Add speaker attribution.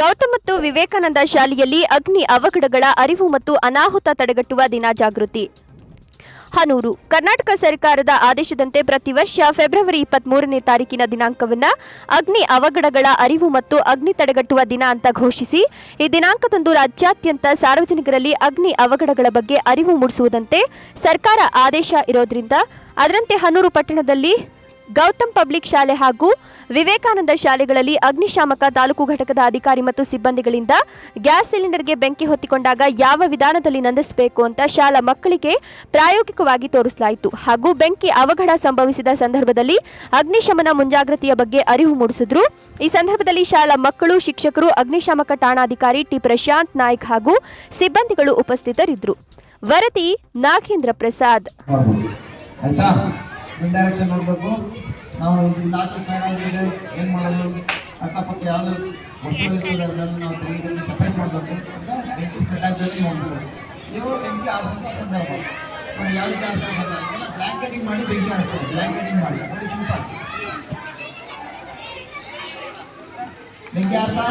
Speaker 1: ಗೌತಮ್ ಮತ್ತು ವಿವೇಕಾನಂದ ಶಾಲೆಯಲ್ಲಿ ಅಗ್ನಿ ಅವಘಡಗಳ ಅರಿವು ಮತ್ತು ಅನಾಹುತ ತಡೆಗಟ್ಟುವ ದಿನ ಜಾಗೃತಿ. ಹನೂರು, ಕರ್ನಾಟಕ ಸರ್ಕಾರದ ಆದೇಶದಂತೆ ಪ್ರತಿ ವರ್ಷ ಫೆಬ್ರವರಿ ಇಪ್ಪತ್ಮೂರನೇ ತಾರೀಕಿನ ದಿನಾಂಕವನ್ನು ಅಗ್ನಿ ಅವಘಡಗಳ ಅರಿವು ಮತ್ತು ಅಗ್ನಿ ತಡೆಗಟ್ಟುವ ದಿನ ಅಂತ ಘೋಷಿಸಿ, ಈ ದಿನಾಂಕದಂದು ರಾಜ್ಯಾದ್ಯಂತ ಸಾರ್ವಜನಿಕರಲ್ಲಿ ಅಗ್ನಿ ಅವಘಡಗಳ ಬಗ್ಗೆ ಅರಿವು ಮೂಡಿಸುವುದಂತೆ ಸರ್ಕಾರ ಆದೇಶ ಇರೋದ್ರಿಂದ, ಅದರಂತೆ ಹನೂರು ಪಟ್ಟಣದಲ್ಲಿ ಗೌತಮ್ ಪಬ್ಲಿಕ್ ಶಾಲೆ ಹಾಗೂ ವಿವೇಕಾನಂದ ಶಾಲೆಗಳಲ್ಲಿ ಅಗ್ನಿಶಾಮಕ ತಾಲೂಕು ಘಟಕದ ಅಧಿಕಾರಿ ಮತ್ತು ಸಿಬ್ಬಂದಿಗಳಿಂದ ಗ್ಯಾಸ್ ಸಿಲಿಂಡರ್ಗೆ ಬೆಂಕಿ ಹೊತ್ತಿಕೊಂಡಾಗ ಯಾವ ವಿಧಾನದಲ್ಲಿ ನಂದಿಸಬೇಕು ಅಂತ ಶಾಲಾ ಮಕ್ಕಳಿಗೆ ಪ್ರಾಯೋಗಿಕವಾಗಿ ತೋರಿಸಲಾಯಿತು ಹಾಗೂ ಬೆಂಕಿ ಅವಘಡ ಸಂಭವಿಸಿದ ಸಂದರ್ಭದಲ್ಲಿ ಅಗ್ನಿಶಮನ ಮುಂಜಾಗ್ರತೆಯ ಬಗ್ಗೆ ಅರಿವು ಮೂಡಿಸಿದ್ರು. ಈ ಸಂದರ್ಭದಲ್ಲಿ ಶಾಲಾ ಮಕ್ಕಳು, ಶಿಕ್ಷಕರು, ಅಗ್ನಿಶಾಮಕ ಠಾಣಾಧಿಕಾರಿ ಟಿ ಪ್ರಶಾಂತ್ ನಾಯ್ಕ್ ಹಾಗೂ ಸಿಬ್ಬಂದಿಗಳು ಉಪಸ್ಥಿತರಿದ್ದರು. ವರದಿ ನಾಗೇಂದ್ರ ಪ್ರಸಾದ್.
Speaker 2: ಡೈರೆಕ್ಷನ್ ನೋಡಬೇಕು. ನಾವು ಇದರಿಂದ ಆಚೆ ಫೈರ್ ಆಗಿದೆ ಏನು ಮಾಡೋದು? ಅಕ್ಕಪಕ್ಕ ಯಾವುದು ವಸ್ತು ಇರ್ತದೆ ಅದನ್ನು ನಾವು ತೆಗೆದು ಸಪ್ರೇಟ್ ಮಾಡಬೇಕು. ಅಂತ ಬೆಂಕಿ ಸ್ಪ್ರೆಡ್ ಆಗದಲ್ಲಿ ನೋಡ್ಬೇಕು ಬೆಂಕಿ ಆರಿಸಂತ ಸಂದರ್ಭ. ನೋಡಿ ಯಾವ ರೀತಿ ಆರಿಸ್ಬೇಕು ಬ್ಲ್ಯಾಂಕೆಟಿಂಗ್ ಮಾಡಿ ಬೆಂಕಿ ಆರಿಸ್ತಾರೆ. ಬ್ಲ್ಯಾಂಕೆಟಿಂಗ್ ಮಾಡಿ. ನೋಡಿ ಸಿಂಪಲ್ ಬೆಂಕಿ ಆರ್ತಾ?